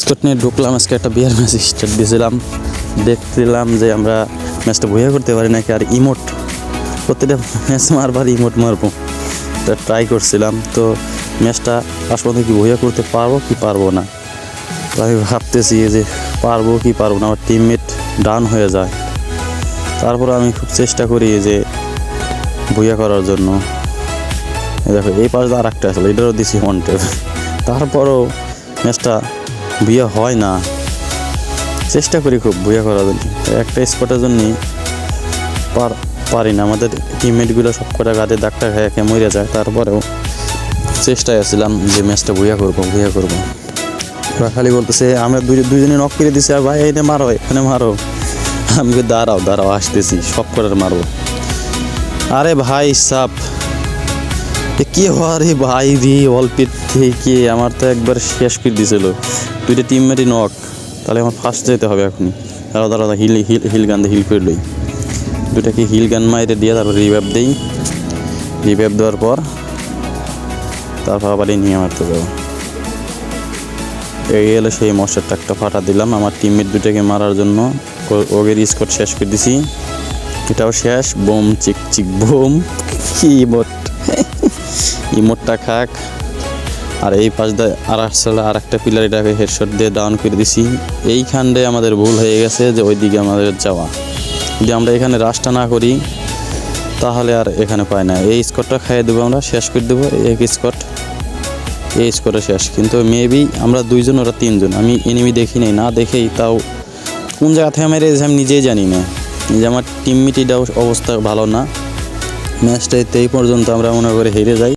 Scott নিয়ে ঢুকলাম, আজকে একটা বিয়ার ম্যাচ স্টার্ট দিয়েছিলাম। দেখছিলাম যে আমরা ম্যাচটা বইয়া করতে পারি নাকি, আর ইমোট প্রতিটা ম্যাচ মারবার ইমোট মারবো। তা ট্রাই করছিলাম, তো ম্যাচটা আসলে কি বইয়া করতে পারব কি পারব না? তো আমি ভাবতেছি যে পারব কি পারব না, আমার টিমমেট ডাউন হয়ে যায়। তারপর আমি খুব চেষ্টা করি যে বইয়া করার জন্য। দেখো, এই পাশে আর একটা আসলে এটারও দিছি ওয়ান্টেড তারপরও ম্যাচটা বিয়ে হয় না। চেষ্টা করি খুব বুয়া করার জন্য। একটা স্পটের জন্য পার, পারি না। আমাদের টিমমেটগুলো সব কটা গাতে ডাক্তার খায় খেয়ে মরে যায়। তারপরেও চেষ্টায় আসছিলাম যে ম্যাচটা বুয়া করব বুয়া করব। ওরা খালি বলতেছে, আমরা দুই, দুইজনে নক করে দিছি। আর ভাই এনে মারো, এখানে মারো। আমি দাঁড়াও দাঁড়াও, আসতেছি। সব করে মারবো। আরে ভাই, সাপ! কি আরে ভাই রে অল্পের থেকে আমার তো একবার শেষ করে দিয়েছিল দুইটা টিমমেটই নক তাহলে আমার ফার্স্ট যেতে হবে দাঁড়াও দাঁড়াও দাঁড়াও, হিল হিল হিল গান হিল করে লই। দুটাকে হিল গান মাইরে দিয়ে তারপর রিভাইভ দিই। রিভাইভ দেওয়ার পর তারপর আবার নিয়ে মারতে যাব। এই এলো সেই মশার টাকটা ফাটা দিলাম। আমার টিমমেট দুটাকে মারার জন্য ওগের স্কোর শেষ করে দিছি। এটাও শেষ। বোম চিক চিক বোম। কি ইমোট ইমোটটা খাক। আর এই পাশ দিয়ে আর আসলে আর একটা পিলার এটাকে হেডশট দিয়ে ডাউন করে দিছি। এইখানটায় আমাদের ভুল হয়ে গেছে যে ওই দিকে আমাদের যাওয়া। যদি আমরা এখানে রাশটা না করি, তাহলে আর এখানে পাই না। এই স্কটটা খাইয়ে দেবো আমরা, শেষ করে দেবো এক স্কট এই স্কোরে শেষ। কিন্তু মেবি আমরা দুইজন ওরা তিনজন। আমি এনিমি দেখি নাই, না দেখেই তাও কোন জায়গা থেকে মেরে আমি নিজেই জানি না। যে আমার টিমমিটিটাও অবস্থা ভালো না। ম্যাচটা এই পর্যন্ত আমরা মনে করে হেরে যাই।